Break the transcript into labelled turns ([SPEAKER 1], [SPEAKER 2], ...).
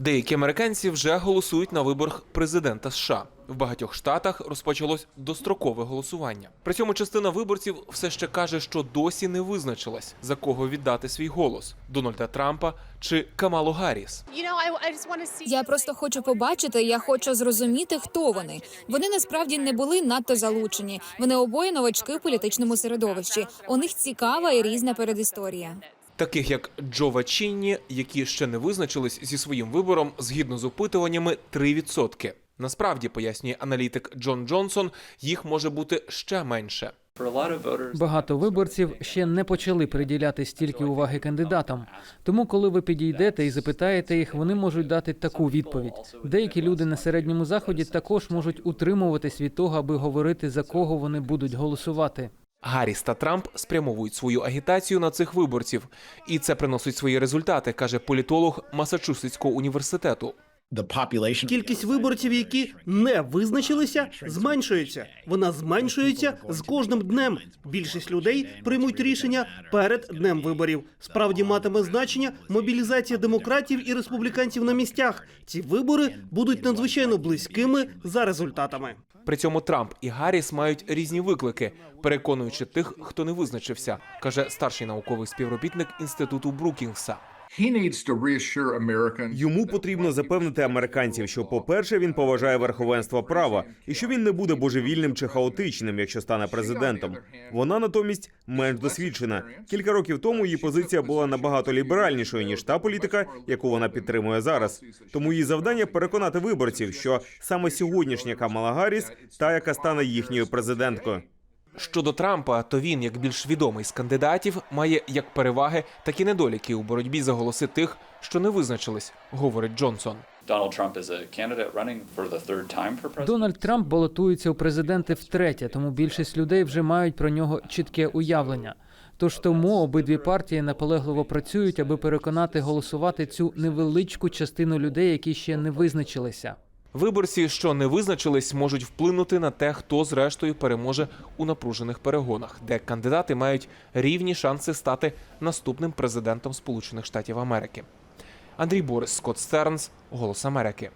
[SPEAKER 1] Деякі американці вже голосують на виборах президента США. В багатьох штатах розпочалось дострокове голосування. При цьому частина виборців все ще каже, що досі не визначилась за кого віддати свій голос: Дональда Трампа чи Камалу Гарріс.
[SPEAKER 2] Я просто хочу побачити, я хочу зрозуміти, хто вони. Вони насправді не були надто залучені. Вони обоє новачки в політичному середовищі. У них цікава і різна передісторія.
[SPEAKER 1] Таких як Джо Вачінні, які ще не визначились зі своїм вибором, згідно з опитуваннями, 3%. Насправді, пояснює аналітик Джон Джонсон, їх може бути ще менше.
[SPEAKER 3] Багато виборців ще не почали приділяти стільки уваги кандидатам. Тому, коли ви підійдете і запитаєте їх, вони можуть дати таку відповідь. Деякі люди на середньому заході також можуть утримуватись від того, аби говорити за кого вони будуть голосувати.
[SPEAKER 1] Гарріс та Трамп спрямовують свою агітацію на цих виборців, і це приносить свої результати, каже політолог Масачусетського університету.
[SPEAKER 4] Кількість виборців, які не визначилися, зменшується. Вона зменшується з кожним днем. Більшість людей приймуть рішення перед днем виборів. Справді матиме значення мобілізація демократів і республіканців на місцях. Ці вибори будуть надзвичайно близькими за результатами.
[SPEAKER 1] При цьому Трамп і Гарріс мають різні виклики, переконуючи тих, хто не визначився, каже старший науковий співробітник інституту Брукінгса.
[SPEAKER 5] Йому потрібно запевнити американців, що, по-перше, він поважає верховенство права і що він не буде божевільним чи хаотичним, якщо стане президентом. Вона натомість менш досвідчена. Кілька років тому її позиція була набагато ліберальнішою ніж та політика, яку вона підтримує зараз. Тому її завдання переконати виборців, що саме сьогоднішня Камала Гарріс та, яка стане їхньою президенткою.
[SPEAKER 1] Щодо Трампа, то він, як більш відомий з кандидатів, має як переваги, так і недоліки у боротьбі за голоси тих, що не визначились, говорить Джонсон.
[SPEAKER 3] Дональд Трамп балотується у президенти втретє, тому більшість людей вже мають про нього чітке уявлення. Тож тому обидві партії наполегливо працюють, аби переконати голосувати цю невеличку частину людей, які ще не визначилися.
[SPEAKER 1] Виборці, що не визначились, можуть вплинути на те, хто зрештою переможе у напружених перегонах, де кандидати мають рівні шанси стати наступним президентом Сполучених Штатів Америки. Андрій Борис, Скотт Стернс, Голос Америки.